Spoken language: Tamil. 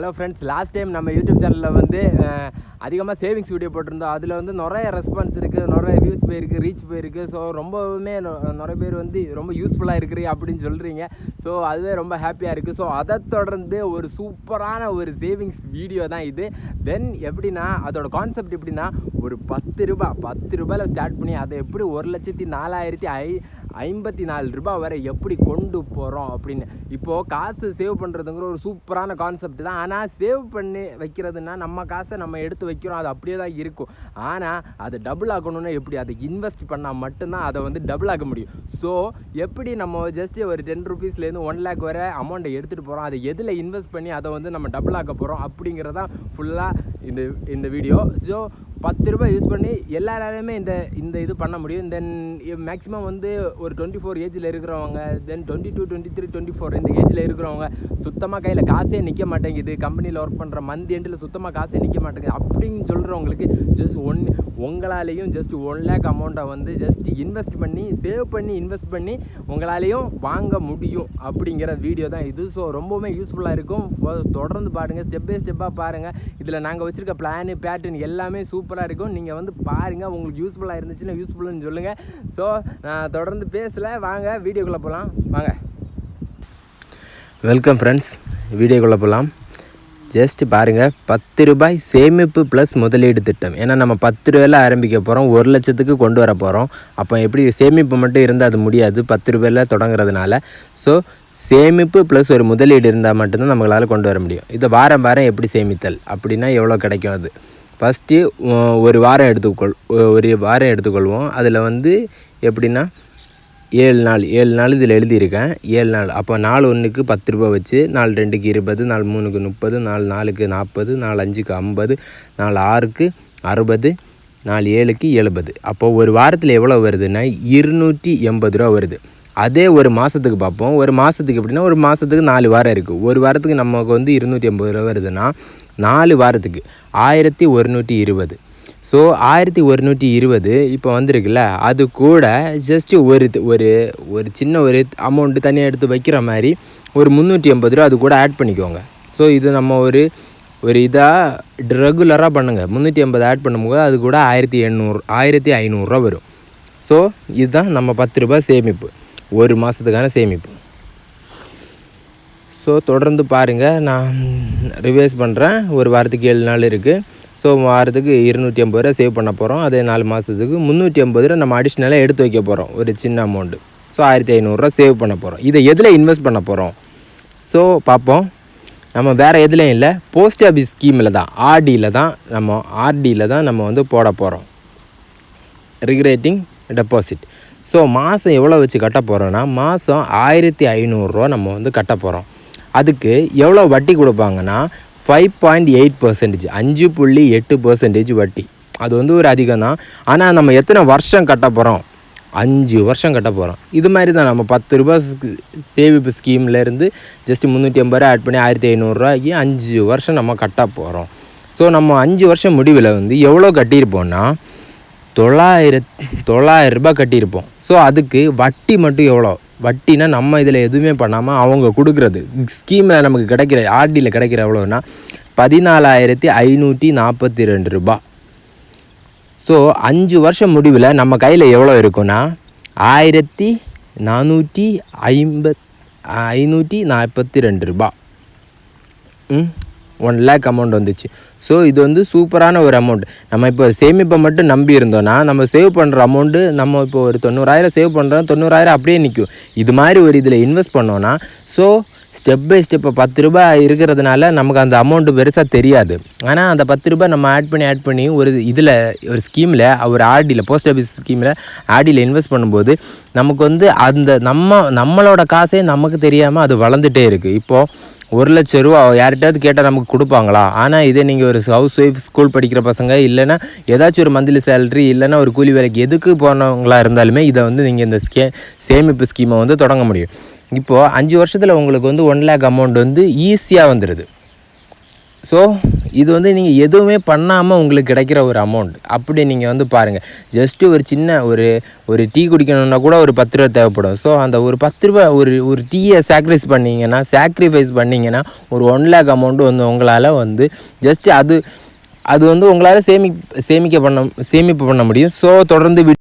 ஹலோ ஃப்ரெண்ட்ஸ் லாஸ்ட் டைம் நம்ம யூடியூப் சேனலில் வந்து அதிகமாக சேவிங்ஸ் வீடியோ போட்டிருந்தோம். அதில் வந்து நிறைய ரெஸ்பான்ஸ் இருக்குது நிறைய வியூஸ் போயிருக்கு ரீச் போயிருக்கு. ஸோ ரொம்பவுமே நொ- நிறைய பேர் வந்து ரொம்ப யூஸ்ஃபுல்லாக இருக்குது அப்படின்னு சொல்கிறீங்க ஸோ அதுவே ரொம்ப ஹாப்பியாக இருக்குது ஸோ அதை தொடர்ந்து ஒரு சூப்பரான ஒரு சேவிங்ஸ் வீடியோ தான் இது. தென் எப்படின்னா அதோட கான்செப்ட் எப்படின்னா ஒரு பத்து ரூபாய் பத்து ரூபாயில் ஸ்டார்ட் பண்ணி அதை எப்படி ஒரு லட்சத்தி நாலாயிரத்தி ஐ ஐம்பத்தி நாலு ரூபாய் வரை எப்படி கொண்டு போகிறோம் அப்படின்னு. இப்போது காசு சேவ் பண்ணுறதுங்கிற ஒரு சூப்பரான கான்செப்ட் தான். ஆனால் சேவ் பண்ணி வைக்கிறதுனா நம்ம காசை நம்ம எடுத்து வைக்கிறோம். அது அப்படியே தான் இருக்கும். ஆனால் அதை டபுள் ஆகணும்னா எப்படி? அதை இன்வெஸ்ட் பண்ணால் மட்டும்தான் அதை வந்து டபுள் ஆக்க முடியும். ஸோ எப்படி நம்ம ஜஸ்ட்டு ஒரு டென் ருபீஸ்லேருந்து ஒன் லேக் வரை அமௌண்ட்டை எடுத்துகிட்டு போகிறோம் அதை எதில் இன்வெஸ்ட் பண்ணி அதை வந்து நம்ம டபுள் ஆக்க போகிறோம் அப்படிங்கிறதான் ஃபுல்லாக இந்த இந்த வீடியோ ஸோ பத்து ரூபாய் யூஸ் பண்ணி எல்லாராலையுமே இந்த இந்த இது பண்ண முடியும். தென் மேக்ஸிமம் வந்து ஒரு டுவெண்ட்டி ஃபோர் ஏஜில் இருக்கிறவங்க then twenty two twenty three twenty four இந்த ஏஜில் இருக்கிறவங்க சுத்தமாக கையில் காசே நிற்க மாட்டேங்குது. கம்பெனியில் ஒர்க் பண்ணுற மந்த் எண்டில் சுத்தமாக காசே நிற்க மாட்டேங்குது. அப்படின்னு சொல்கிறவங்களுக்கு ஜஸ்ட் ஒன் உங்களாலேயும் ஜஸ்ட் ஒன் லேக் அமௌண்ட்டை வந்து ஜஸ்ட் இன்வெஸ்ட் பண்ணி சேவ் பண்ணி இன்வெஸ்ட் பண்ணி உங்களாலேயும் வாங்க முடியும் அப்படிங்கிற வீடியோ தான் இது. ஸோ ரொம்பவுமே யூஸ்ஃபுல்லாக இருக்கும். தொடர்ந்து பாருங்கள் ஸ்டெப் பை ஸ்டெப்பாக பாருங்கள் இதில் நாங்கள் வச்சுருக்க பிளானு பேட்டர்ன் எல்லாமே சூப்பராக இருக்கும். நீங்கள் வந்து பாருங்கள் உங்களுக்கு யூஸ்ஃபுல்லாக இருந்துச்சுன்னா யூஸ்ஃபுல்லுன்னு சொல்லுங்கள் ஸோ நான் தொடர்ந்து பேசலை. வாங்க வீடியோக்குள்ளே போகலாம் வாங்க. வெல்கம் ஃப்ரெண்ட்ஸ் வீடியோக்குள்ளே போகலாம் ஜஸ்ட் பாருங்கள் பத்து ரூபாய் சேமிப்பு ப்ளஸ் முதலீடு திட்டம். ஏன்னா நம்ம பத்து ரூபாயில் ஆரம்பிக்க போகிறோம் ஒரு லட்சத்துக்கு கொண்டு வர போகிறோம் அப்போ எப்படி சேமிப்பு மட்டும் இருந்தால் அது முடியாது. பத்து ரூபாயில் தொடங்குறதுனால. ஸோ சேமிப்பு ப்ளஸ் ஒரு முதலீடு இருந்தால் மட்டும்தான் நம்மளால் கொண்டு வர முடியும். இதை வாரம் வாரம் எப்படி சேமித்தல்? அப்படின்னா எவ்வளோ கிடைக்கும் அது? ஃபஸ்ட்டு ஒரு வாரம் எடுத்துக்கொள் ஒரு வாரம் எடுத்துக்கொள்வோம். அதில் வந்து எப்படின்னா ஏழு நாள் ஏழு நாள் இதில் எழுதியிருக்கேன். ஏழு நாள். அப்போ நாலு ஒன்றுக்கு பத்து ரூபா வச்சு நாலு ரெண்டுக்கு இருபது நாலு மூணுக்கு முப்பது நாலு நாலுக்கு நாற்பது நாலு அஞ்சுக்கு ஐம்பது நாலு ஆறுக்கு அறுபது நாலு ஏழுக்கு எழுபது. அப்போது ஒரு வாரத்தில் எவ்வளோ வருதுன்னா இருநூற்றி எண்பது ரூபா வருது. அதே ஒரு மாதத்துக்கு பார்ப்போம். ஒரு மாதத்துக்கு எப்படின்னா ஒரு மாதத்துக்கு நாலு வாரம் இருக்குது ஒரு வாரத்துக்கு நமக்கு வந்து இருநூற்றி ஐம்பது ரூபா வருதுன்னா நாலு வாரத்துக்கு ஆயிரத்தி ஒருநூற்றி இருபது. ஸோ ஆயிரத்தி ஒருநூற்றி இருபது இப்போ வந்திருக்குல்ல அது கூட ஜஸ்ட்டு ஒரு ஒரு ஒரு சின்ன ஒரு அமௌண்ட்டு தனியாக எடுத்து வைக்கிற மாதிரி ஒரு முந்நூற்றி எண்பது ரூபா அது கூட ஆட் பண்ணிக்கோங்க. ஸோ இது நம்ம ஒரு ஒரு இதாக ரெகுலராக பண்ணுங்கள் முந்நூற்றி ஐம்பது ஆட் பண்ணும்போது அது கூட ஆயிரத்தி எண்ணூறு ஆயிரத்தி ஐநூறுரூவா வரும். ஸோ இதுதான் நம்ம பத்து ரூபாய் சேமிப்பு. ஒரு மாதத்துக்கான சேமிப்பு. ஸோ தொடர்ந்து பாருங்கள் நான் ரிவைஸ் பண்ணுறேன் ஒரு வாரத்துக்கு ஏழு நாள் இருக்குது ஸோ வாரத்துக்கு இருநூற்றி ஐம்பது ரூபா சேவ் பண்ண போகிறோம் அதே நாலு மாதத்துக்கு முந்நூற்றி ஐம்பது ரூபா நம்ம அடிஷ்னலாக எடுத்து வைக்க போகிறோம் ஒரு சின்ன அமௌண்ட்டு ஸோ ஆயிரத்தி ஐநூறுரூவா சேவ் பண்ண போகிறோம் இதை எதில் இன்வெஸ்ட் பண்ண போகிறோம் ஸோ பார்ப்போம். நம்ம வேறு எதுலேயும் இல்லை. போஸ்ட் ஆஃபீஸ் ஸ்கீமில் தான் ஆர்டியில் தான் நம்ம ஆர்டியில் தான் நம்ம வந்து போட போகிறோம் ரிக்ரேட்டிங் டெபாசிட் ஸோ மாதம் எவ்வளோ வச்சு கட்ட போகிறோன்னா மாதம் ஆயிரத்தி ஐநூறுரூவா நம்ம வந்து கட்ட போகிறோம் அதுக்கு எவ்வளோ வட்டி கொடுப்பாங்கன்னா ஃபைவ் பாயிண்ட் எயிட் பர்சன்டேஜ் அஞ்சு புள்ளி எட்டு பர்சன்டேஜ் வட்டி. அது வந்து ஒரு அதிகம் தான் ஆனால் நம்ம எத்தனை வருஷம் கட்ட போகிறோம் அஞ்சு வருஷம் கட்ட போகிறோம் இது மாதிரி தான் நம்ம பத்து ரூபாய் சேமிப்பு ஸ்கீம்லேருந்து ஜஸ்ட் முந்நூற்றி ஐம்பது ரூபா ஆட் பண்ணி ஆயிரத்தி ஐநூறுரூவாய்க்கு அஞ்சு வருஷம் நம்ம கட்ட போகிறோம் ஸோ நம்ம அஞ்சு வருஷம் முடிவில் வந்து எவ்வளோ கட்டியிருப்போம்னா தொள்ளாயிரத் தொள்ளாயிரம் ரூபாய் கட்டியிருப்போம். ஸோ அதுக்கு வட்டி மட்டும் எவ்வளோ? வட்டினா நம்ம இதில் எதுவுமே பண்ணாமல் அவங்க கொடுக்குறது. ஸ்கீமில் நமக்கு கிடைக்கிற ஆர்டியில் கிடைக்கிற எவ்வளோன்னா பதினாலாயிரத்தி ஐநூற்றி நாற்பத்தி ரெண்டு ரூபா. ஸோ அஞ்சு வருஷம் முடிவில் நம்ம கையில் எவ்வளோ இருக்குன்னா ஆயிரத்தி நானூற்றி ஐம்பத் ஐநூற்றி நாற்பத்தி ரெண்டு ரூபா. ம்? ஒன் லேக் அமௌண்ட் வந்துச்சு. ஸோ இது வந்து சூப்பரான ஒரு அமௌண்ட் நம்ம இப்போ சேமிப்பை மட்டும் நம்பி இருந்தோம்னா நம்ம சேவ் பண்ணுற அமௌண்ட்டு நம்ம இப்போ ஒரு தொண்ணூறாயிரம் சேவ் பண்ணுறோம் தொண்ணூறாயிரம் அப்படியே நிற்கும் இது மாதிரி ஒரு இதில் இன்வெஸ்ட் பண்ணோன்னா ஸோ ஸ்டெப் பை ஸ்டெப்பை பத்து ரூபாய் இருக்கிறதுனால நமக்கு அந்த அமௌண்ட்டு பெருசாக தெரியாது. ஆனால் அந்த பத்து ரூபாய் நம்ம ஆட் பண்ணி ஆட் பண்ணி ஒரு இதில் ஒரு ஸ்கீமில் ஒரு ஆர்டியில் போஸ்ட் ஆஃபீஸ் ஸ்கீமில் ஆர்டியில் இன்வெஸ்ட் பண்ணும்போது நமக்கு வந்து அந்த நம்ம நம்மளோட காசே நமக்கு தெரியாமல் அது வளர்ந்துட்டே இருக்குது இப்போது ஒரு லட்ச ரூபா யார்கிட்டயாவது கேட்டால் நமக்கு கொடுப்பாங்களா? ஆனால் இதே நீங்கள் ஒரு ஹவுஸ் ஒய்ஃப் ஸ்கூல் படிக்கிற பசங்க இல்லைன்னா ஏதாச்சும் ஒரு மந்த்லி சேலரி இல்லைன்னா ஒரு கூலி வேலைக்கு எதுக்கு போனவங்களா இருந்தாலுமே இதை வந்து நீங்கள் இந்த ஸ்கே சேமிப்பு ஸ்கீமை வந்து தொடங்க முடியும். இப்போது அஞ்சு வருஷத்தில் உங்களுக்கு வந்து ஒன் லேக் அமௌண்ட் வந்து ஈஸியாக வந்துடுது ஸோ இது வந்து நீங்கள் எதுவுமே பண்ணாமல் உங்களுக்கு கிடைக்கிற ஒரு அமௌண்ட் அப்படி நீங்கள் வந்து பாருங்கள் ஜஸ்ட்டு ஒரு சின்ன ஒரு ஒரு டீ குடிக்கணுன்னா கூட ஒரு பத்து ரூபா தேவைப்படும். ஸோ அந்த ஒரு பத்து ரூபா ஒரு ஒரு டீயை சாக்ரிஃபைஸ் பண்ணிங்கன்னா சாக்ரிஃபைஸ் பண்ணிங்கன்னா ஒரு ஒன் லேக் அமௌண்ட் வந்து உங்களால் வந்து ஜஸ்ட்டு அது அது வந்து உங்களால் சேமி சேமிக்க பண்ண சேமிப்பு பண்ண முடியும். ஸோ தொடர்ந்து